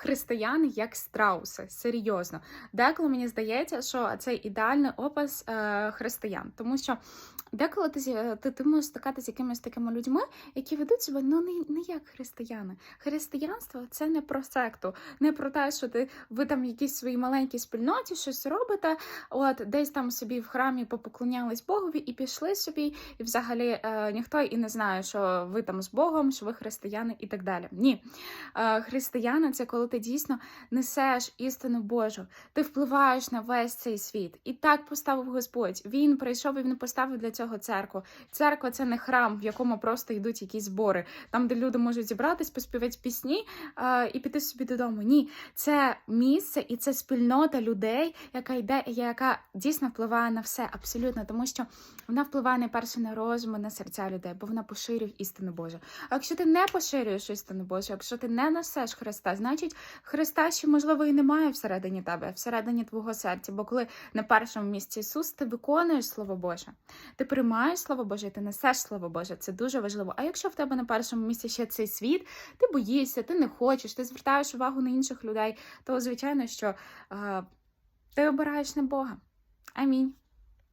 християни як страуси. Серйозно. Деколи мені здається, що це ідеальний опис е, християн, тому що деколи ти, ти, ти можеш стикатися з якимись такими людьми, які ведуть себе ну не, не як християни. Християнство це не про секту, не про те, що ти ви там в якійсь своїй маленькій спільноті щось робите, от десь там собі в храмі попоклонялись Богові і пішли собі, і взагалі е, ніхто і не знає, що ви там з Богом, що ви християни і так далі. Ні. Е, християни це коли ти дійсно несеш істину Божу, ти впливаєш на весь цей світ. І так поставив Господь. Він прийшов і він поставив для цього церкву. Церква це не храм, в якому просто йдуть якісь збори, там, де люди можуть зібратись, поспівати пісні і піти собі додому. Ні, це місце і це спільнота людей, яка йде, яка дійсно впливає на все абсолютно, тому що вона впливає найперше на розум, на серця людей, бо вона поширює істину Божу. А якщо ти не поширюєш істину Божу, якщо ти не несеш Христа, значить Христа ще можливо і немає всередині тебе, всередині твого серця. Бо коли на першому місці Ісус, ти виконуєш Слово Боже, ти приймаєш Слово Боже, і ти несеш Слово Боже. Це дуже важливо. А якщо в тебе на першому місці ще цей світ, ти боїшся, ти не хочеш, ти звертаєш увагу на інших людей, то звичайно, що е, ти обираєш не Бога. Амінь.